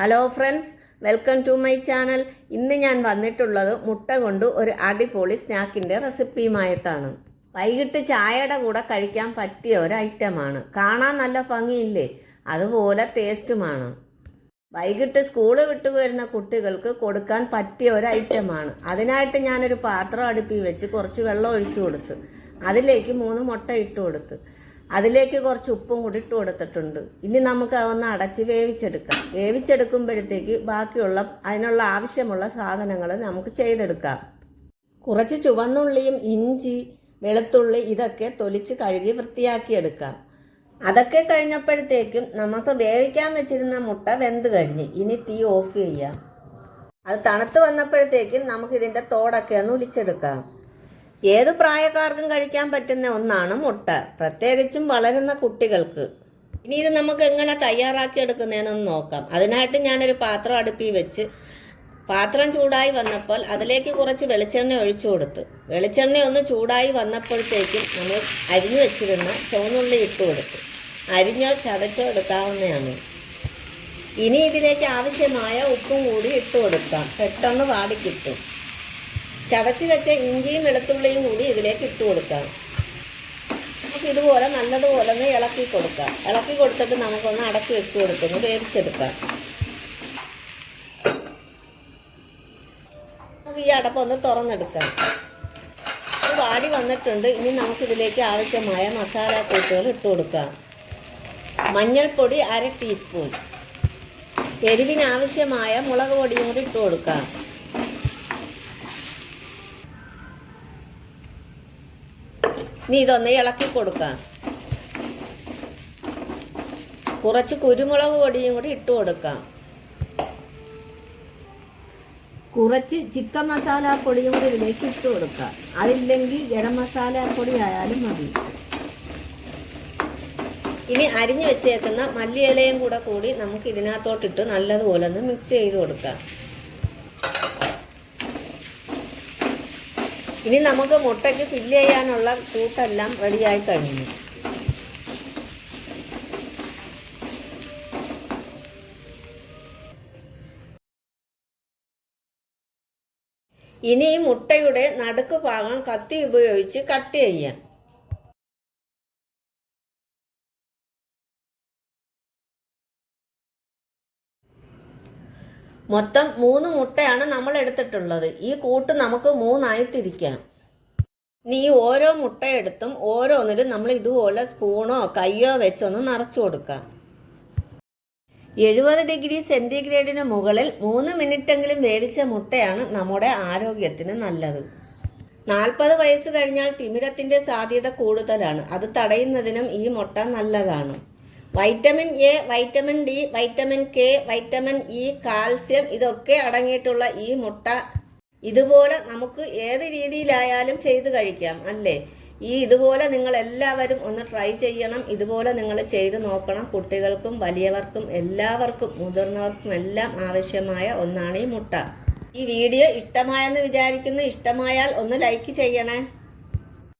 Hello friends welcome to my channel ഇന്ന് ഞാൻ വന്നിട്ടുള്ളത് മുട്ട കൊണ്ട് ഒരു അടിപൊളി സ്നാക്കിന്റെ റെസിപ്പിയുമായിട്ടാണ്. വൈകിട്ട് ചായയുടെ കൂടെ കഴിക്കാൻ പറ്റിയ ഒരു ഐറ്റമാണ് കാണാൻ നല്ല ഭംഗിയില്ലേ? അതുപോലെ ടേസ്റ്റുമാണ് വൈകിട്ട് സ്കൂൾ വിട്ടു വരുന്ന കുട്ടികൾക്ക് കൊടുക്കാൻ പറ്റിയ ഒരു ഐറ്റമാണ് അതിനായിട്ട് ഞാനൊരു പാത്രം അടുപ്പി വെച്ച് കുറച്ച് വെള്ളം ഒഴിച്ചു കൊടുത്ത് അതിലേക്ക് മൂന്ന് മുട്ട ഇട്ട് കൊടുത്ത് അതിലേക്ക് കുറച്ച് ഉപ്പും കൂടി ഇട്ട് കൊടുത്തിട്ടുണ്ട്. ഇനി നമുക്ക് അതൊന്ന് അടച്ച് വേവിച്ചെടുക്കാം. വേവിച്ചെടുക്കുമ്പോഴത്തേക്ക് ബാക്കിയുള്ള അതിനുള്ള ആവശ്യമുള്ള സാധനങ്ങൾ നമുക്ക് ചെയ്തെടുക്കാം. കുറച്ച് ചുവന്നുള്ളിയും ഇഞ്ചി വെളുത്തുള്ളി ഇതൊക്കെ തൊലിച്ച് കഴുകി വൃത്തിയാക്കിയെടുക്കാം. അതൊക്കെ കഴിഞ്ഞപ്പോഴത്തേക്കും നമുക്ക് വേവിക്കാൻ വെച്ചിരുന്ന മുട്ട വെന്ത് കഴിഞ്ഞ് ഇനി തീ ഓഫ് ചെയ്യാം. അത് തണുത്ത് വന്നപ്പോഴത്തേക്കും നമുക്ക് ഇതിന്റെ തോടൊക്കെ ഒന്ന് ഉലിച്ചെടുക്കാം ഏത് പ്രായക്കാർക്കും കഴിക്കാൻ പറ്റുന്ന ഒന്നാണ് മുട്ട. പ്രത്യേകിച്ചും വളരുന്ന കുട്ടികൾക്ക്. ഇനി ഇത് നമുക്ക് എങ്ങനെ തയ്യാറാക്കി എടുക്കുന്നതെന്നൊന്ന് നോക്കാം. അതിനായിട്ട് ഞാനൊരു പാത്രം അടുപ്പി വെച്ച് പാത്രം ചൂടായി വന്നപ്പോൾ അതിലേക്ക് കുറച്ച് വെളിച്ചെണ്ണ ഒഴിച്ചു കൊടുത്ത്. വെളിച്ചെണ്ണ ഒന്ന് ചൂടായി വന്നപ്പോഴത്തേക്കും നമ്മൾ അരിഞ്ഞു വെച്ചിരുന്ന ചുവന്നുള്ളി ഇട്ട് കൊടുത്തു. അരിഞ്ഞോ ചതച്ചോ എടുക്കാവുന്നതാണ്. ഇനി ഇതിലേക്ക് ആവശ്യമായ ഉപ്പും കൂടി ഇട്ട് കൊടുക്കാം. പെട്ടെന്ന് വാടിക്കിട്ടും ചതച്ച് വെച്ച ഇഞ്ചിയും വെളുത്തുള്ളിയും കൂടി ഇതിലേക്ക് ഇട്ട് കൊടുക്കാം. നമുക്ക് ഇതുപോലെ നല്ലതുപോലെ ഒന്ന് ഇളക്കി കൊടുക്കാം. ഇളക്കി കൊടുത്തിട്ട് നമുക്കൊന്ന് അടക്കി വെച്ച് കൊടുക്കുന്നു വേവിച്ചെടുക്കാം. നമുക്ക് ഈ അടപ്പൊന്ന് തുറന്നെടുക്കാം. വാടി വന്നിട്ടുണ്ട്. ഇനി നമുക്കിതിലേക്ക് ആവശ്യമായ മസാല കൂട്ടുകൾ ഇട്ട് കൊടുക്കാം. മഞ്ഞൾപ്പൊടി അര ടീസ്പൂൺ. എരിവിനാവശ്യമായ മുളക് പൊടിയും കൂടി ഇട്ട് കൊടുക്കാം. ഇനി ഇതൊന്ന് ഇളക്കി കൊടുക്കാം. കുറച്ച് കുരുമുളക് പൊടിയും കൂടി ഇട്ട് കൊടുക്കാം. കുറച്ച് ചിക്കൻ മസാല പൊടിയും കൂടി ഇതിലേക്ക് ഇട്ട് കൊടുക്കാം. അതില്ലെങ്കിൽ ഗരം മസാല പൊടി ആയാലും മതി. ഇനി അരിഞ്ഞു വെച്ചേക്കുന്ന മല്ലിയിലയും കൂടെ കൂടി നമുക്ക് ഇതിനകത്തോട്ടിട്ട് നല്ലതുപോലെ ഒന്ന് മിക്സ് ചെയ്ത് കൊടുക്കാം. ഇനി നമുക്ക് മുട്ടയ്ക്ക് ഫില്ല് ചെയ്യാനുള്ള കൂട്ടെല്ലാം റെഡിയായി കഴിഞ്ഞു. ഇനി ഈ മുട്ടയുടെ നടുക്ക് ഭാഗം കത്തി ഉപയോഗിച്ച് കട്ട് ചെയ്യാം. മൊത്തം മൂന്ന് മുട്ടയാണ് നമ്മൾ എടുത്തിട്ടുള്ളത്. ഈ കൂട്ട് നമുക്ക് മൂന്നായി തിരിക്കാം. ഈ ഓരോ മുട്ടയെടുത്തും ഓരോന്നിലും നമ്മൾ ഇതുപോലെ സ്പൂണോ കയ്യോ വെച്ചൊന്ന് നിറച്ചു കൊടുക്കാം. എഴുപത് ഡിഗ്രി സെന്റിഗ്രേഡിന് മുകളിൽ മൂന്ന് മിനിറ്റെങ്കിലും വേവിച്ച മുട്ടയാണ് നമ്മുടെ ആരോഗ്യത്തിന് നല്ലത്. നാൽപ്പത് വയസ്സ് കഴിഞ്ഞാൽ തിമിരത്തിന്റെ സാധ്യത കൂടുതലാണ്. അത് തടയുന്നതിനും ഈ മുട്ട നല്ലതാണ്. Vitamin A vitamin D vitamin K vitamin E calcium ഇതൊക്കെ അടങ്ങിയിട്ടുള്ള ഈ മുട്ട. ഇതുപോലെ നമുക്ക് ഏത് രീതിയിലായാലും ചെയ്ത് കഴിക്കാം അല്ലേ? ഈ ഇതുപോലെ നിങ്ങൾ എല്ലാവരും ഒന്ന് ട്രൈ ചെയ്യണം. ഇതുപോലെ നിങ്ങൾ ചെയ്ത് നോക്കണം. കുട്ടികൾക്കും വലിയവർക്കും എല്ലാവർക്കും മുതിർന്നവർക്കും എല്ലാം ആവശ്യമായ ഒന്നാണ് ഈ മുട്ട. ഈ വീഡിയോ ഇഷ്ടമായെന്ന് വിചാരിക്കുന്നു. ഇഷ്ടമായാൽ ഒന്ന് ലൈക്ക് ചെയ്യണേ.